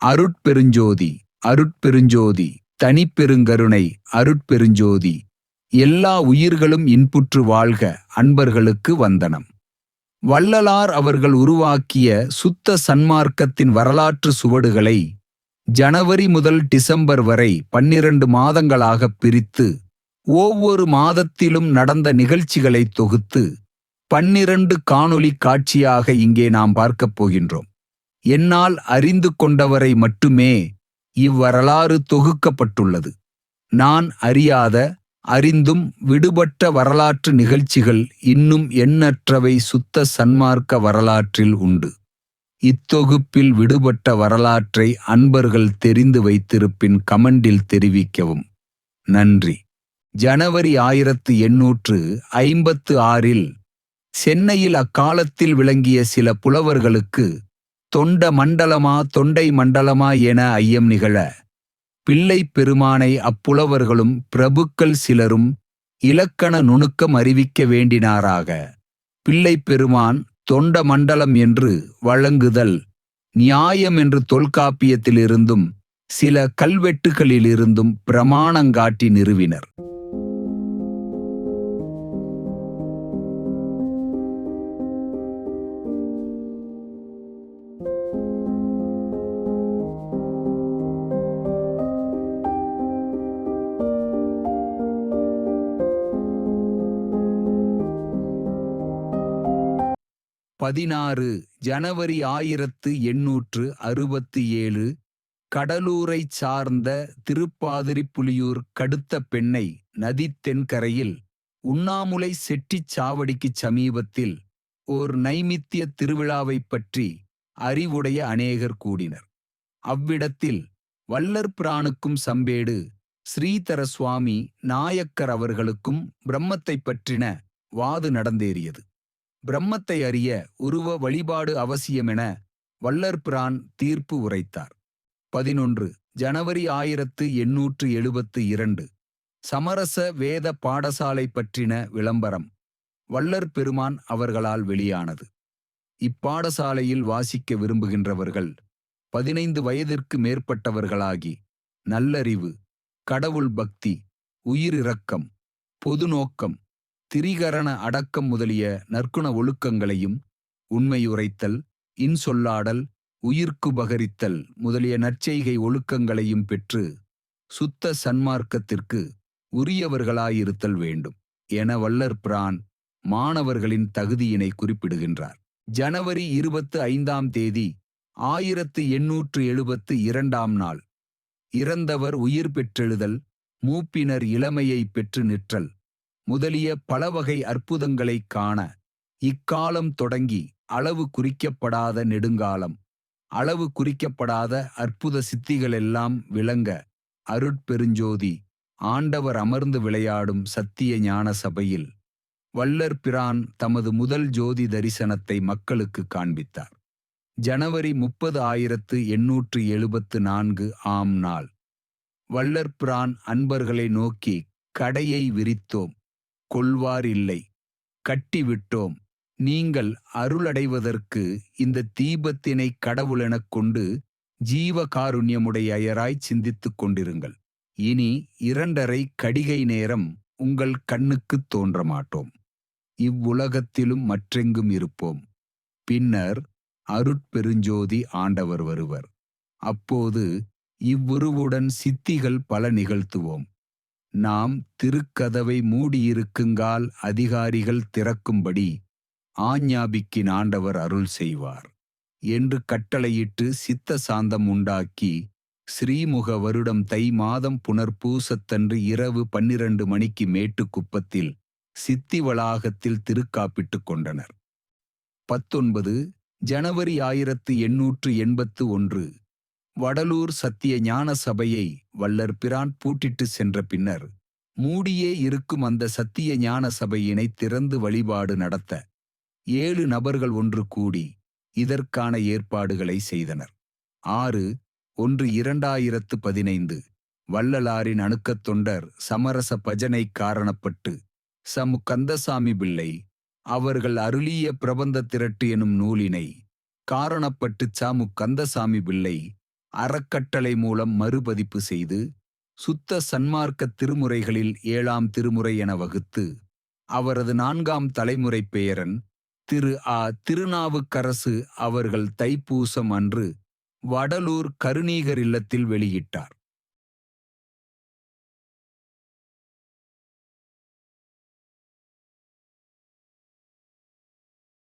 அருட்பெருஞ்சோதி அருட்பெருஞ்சோதி தனிப்பெருங்கருணை அருட்பெருஞ்சோதி எல்லா உயிர்களும் இன்புற்று வாழ்க அன்பர்களுக்கு வந்தனம். வள்ளலார் அவர்கள் உருவாக்கிய சுத்த சன்மார்க்கத்தின் வரலாற்று சுவடுகளை ஜனவரி முதல் டிசம்பர் வரை பன்னிரண்டு மாதங்களாக பிரித்து ஒவ்வொரு மாதத்திலும் நடந்த நிகழ்ச்சிகளை தொகுத்து பன்னிரண்டு காணொளி காட்சியாக இங்கே நாம் பார்க்கப் போகின்றோம். என்னால் அறிந்து கொண்டவரை மட்டுமே இவ்வரலாறு தொகுக்கப்பட்டுள்ளது. நான் அறியாத அறிந்தும் விடுபட்ட வரலாற்று நிகழ்ச்சிகள் இன்னும் எண்ணற்றவை சுத்த சன்மார்க்க வரலாற்றில் உண்டு. இத்தொகுப்பில் விடுபட்ட வரலாற்றை அன்பர்கள் தெரிந்து வைத்திருப்பின் கமெண்டில் தெரிவிக்கவும். நன்றி. ஜனவரி ஆயிரத்து எண்ணூற்று ஐம்பத்து ஆறில் சென்னையில் அக்காலத்தில் விளங்கிய சில புலவர்களுக்கு தொண்ட மண்டலமா தொண்டை மண்டலமா என ஐயம் நிகழ பிள்ளை பெருமானை அப்புலவர்களும் பிரபுக்கள் சிலரும் இலக்கண நுணுக்கம் அறிவிக்க வேண்டினாராக. பிள்ளை பெருமான் தொண்ட மண்டலம் என்று வழங்குதல் நியாயம் என்று தொல்காப்பியத்திலிருந்தும் சில கல்வெட்டுகளிலிருந்தும் பிரமாணங்காட்டி நிறுவினர். பதினாறு ஜனவரி ஆயிரத்து எண்ணூற்று அறுபத்தி ஏழு கடலூரைச் சார்ந்த திருப்பாதிரிப்புலியூர் கடுத்த பெண்ணை நதி தென்கரையில் உண்ணாமுலை செட்டிச் சாவடிக்குச் சமீபத்தில் ஓர் நைமித்திய திருவிழாவைப் பற்றி அறிவுடைய அநேகர் கூடினர். அவ்விடத்தில் வல்லற் பிரானுக்கும் சம்பேடு ஸ்ரீதர சுவாமி நாயக்கர் அவர்களுக்கும் பிரம்மத்தைப் பற்றின வாது நடந்தேறியது. பிரம்மத்தை அறிய உருவ வழிபாடு அவசியமென வல்லற்பிரான் தீர்ப்பு உரைத்தார். பதினொன்று. ஜனவரி ஆயிரத்து எண்ணூற்று எழுபத்து இரண்டு. சமரச வேத பாடசாலை பற்றின விளம்பரம் வல்லற் பெருமான் அவர்களால் வெளியானது. இப்பாடசாலையில் வாசிக்க விரும்புகின்றவர்கள் பதினைந்து வயதிற்கு மேற்பட்டவர்களாகி நல்லறிவு கடவுள் பக்தி உயிரிரக்கம் பொதுநோக்கம் திரிகரண அடக்கம் முதலிய நற்குண ஒழுக்கங்களையும் உண்மையுரைத்தல் இன்சொல்லாடல் உயிர்க்குபகரித்தல் முதலிய நற்செய்கை ஒழுக்கங்களையும் பெற்று சுத்த சன்மார்க்கத்திற்கு உரியவர்களாயிருத்தல் வேண்டும் என வல்லற் பிரான் மாணவர்களின் தகுதியினை குறிப்பிடுகின்றார். ஜனவரி இருபத்து ஐந்தாம் தேதி ஆயிரத்து எண்ணூற்று எழுபத்து இரண்டாம் நாள். இறந்தவர் உயிர் பெற்றெழுதல் மூப்பினர் இளமையை பெற்று நிற்றல். முதலிய பலவகை அற்புதங்களைக் காண இக்காலம் தொடங்கி அளவு குறிக்கப்படாத நெடுங்காலம் அளவு குறிக்கப்படாத அற்புத சித்திகளெல்லாம் விளங்க அருட்பெருஞ்சோதி ஆண்டவர் அமர்ந்து விளையாடும் சத்திய ஞான சபையில் வல்லர் பிரான் தமது முதல் ஜோதி தரிசனத்தை மக்களுக்கு காண்பித்தார். ஜனவரி முப்பது ஆயிரத்து எண்ணூற்று எழுபத்து நான்கு ஆம் நாள். வல்லர் பிரான் அன்பர்களை நோக்கி கடையை விரித்தோம். கொள்வாரில்லை. கட்டிவிட்டோம். நீங்கள் அருளடைவதற்கு இந்த தீபத்தினை கடவுளெனக் கொண்டு ஜீவகாருண்யமுடையராய் சிந்தித்துக் கொண்டிருங்கள். இனி இரண்டரை கடிகை நேரம் உங்கள் கண்ணுக்குத் தோன்ற மாட்டோம் இவ்வுலகத்திலும் மற்றெங்கும் இருப்போம். பின்னர் அருட்பெருஞ்சோதி ஆண்டவர் வருவர். அப்போது இவ்வுருவுடன் சித்திகள் பல நிகழ்த்துவோம். நாம் திருக்கதவை மூடியிருக்குங்கால் அதிகாரிகள் திறக்கும்படி ஆஞ்ஞாபிக்கின் ஆண்டவர் அருள் செய்வார். என்று கட்டளையிட்டு சித்த சாந்தம் உண்டாக்கி ஸ்ரீமுக வருடம் தை மாதம் புனர்பூசத்தன்று இரவு பன்னிரண்டு மணிக்கு மேட்டுக்குப்பத்தில் சித்தி வளாகத்தில் திருக்காப்பிட்டுக் கொண்டனர். பத்தொன்பது ஜனவரி ஆயிரத்து எண்ணூற்று எண்பத்து ஒன்று வடலூர் சத்திய ஞான சபையை வல்லற் பிரான் பூட்டிட்டு சென்ற பின்னர் மூடியே இருக்கும் அந்த சத்திய ஞான சபையினை திறந்து வழிபாடு நடத்த ஏழு நபர்கள் ஒன்று கூடி இதற்கான ஏற்பாடுகளை செய்தனர். ஆறு ஒன்று இரண்டாயிரத்து பதினைந்து வள்ளலாரின் அணுக்கத் தொண்டர் சமரச பஜனை காரணப்பட்டு சமு கந்தசாமி பிள்ளை அவர்கள் அருளிய பிரபந்த திரட்டு எனும் நூலினை காரணப்பட்டு சாமு கந்தசாமி பிள்ளை அறக்கட்டளை மூலம் மறுபதிப்பு செய்து சுத்த சன்மார்க்க திருமுறைகளில் ஏழாம் திருமுறை என வகுத்து அவரது நான்காம் தலைமுறை பெயரன் திரு ஆ. திருநாவுக்கரசு அவர்கள் தைப்பூசம் அன்று வடலூர் கருணீகர் இல்லத்தில் வெளியிட்டார்.